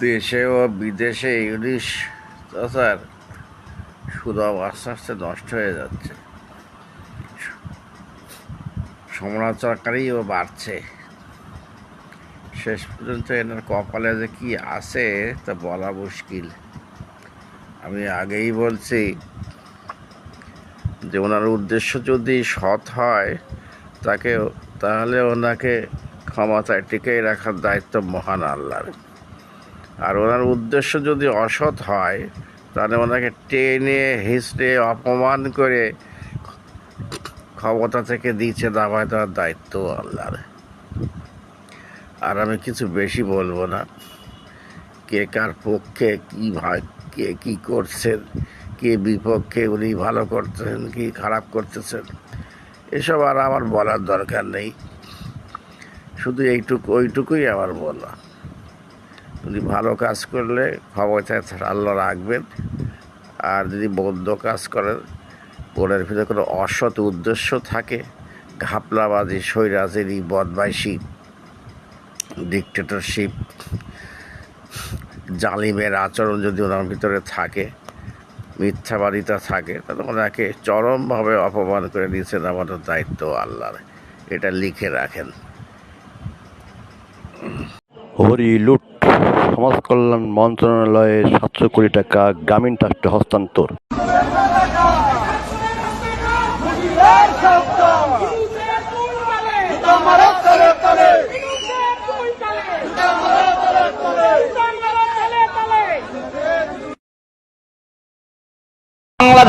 দেশে ও বিদেশে English sir Sudam আস্তে আস্তে নষ্ট হয়ে যাচ্ছে। সমালোচনাকারীও বাড়ছে। শেষ পর্যন্ত এনার কপালে যে কি আছে তা বলা মুশকিল। আমি আগেই বলছি যে ওনার উদ্দেশ্য যদি সৎ হয়, তাকে, তাহলে ওনাকে ক্ষমতায় টিকিয়ে রাখার দায়িত্ব মহান আল্লাহর। আর ওনার উদ্দেশ্য যদি অসৎ হয়, তাহলে ওনাকে টেনে হিসড়ে অপমান করে ক্ষমতা থেকে দিচ্ছে দাবায় দেওয়ার দায়িত্ব আল্লাহর। আর আমি কিছু বেশি বলব না। কে কার পক্ষে, কী ভাই, কে কী করছেন, কে বিপক্ষে উনি ভালো করতেছেন, কি খারাপ করতেছেন, এসব আর আমার বলার দরকার নেই। শুধু এইটুকু, ওইটুকুই আমার বলা। উনি ভালো কাজ করলে ক্ষমতায় আল্লাহ রাখবেন। আর যদি বদ্ধ কাজ করেন ওনার ভিতরে কোনো অসৎ উদ্দেশ্য থাকে, ঘাপলাবাজি সৈরাজেরি বদমাইশি ডিকটেটরশিপ জালিমের আচরণ যদি ওনার ভিতরে থাকে, মিথ্যাবাদিতা থাকে, তাহলে ওনাকে চরমভাবে অপমান করে দিয়েছেন আমাদের দায়িত্ব আল্লাহর। এটা লিখে রাখেন। হরি লুট সমাজ কল্যাণ মন্ত্রণালয়ে সাতশো কোটি টাকা গ্রামীণ ট্রাস্টে হস্তান্তর।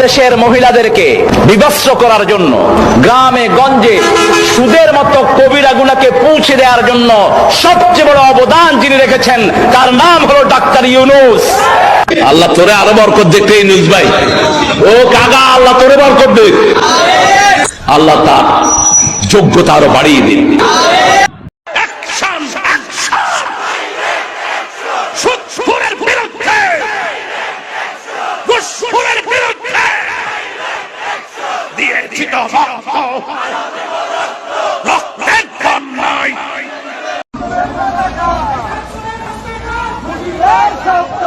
বাংলাদেশের মহিলাদেরকে বিভস্ত করার জন্য, গ্রামে, গঞ্জে, সুদের মতো কবিরা গুনাকে পৌঁছে দেওয়ার জন্য সবচেয়ে বড় অবদান যিনি রেখেছেন, তার নাম হলো ডাক্তার ইউনুস। আল্লাহ তোরে আরও বরকত দেখতে নিউজ ভাই। ও কাকা, আল্লাহ তোরে বরকত দেখ। আল্লাহ তার যোগ্যতা আরও বাড়িয়ে দিন। জিন্দাবাদ রক্তের বন্যায় শব্দ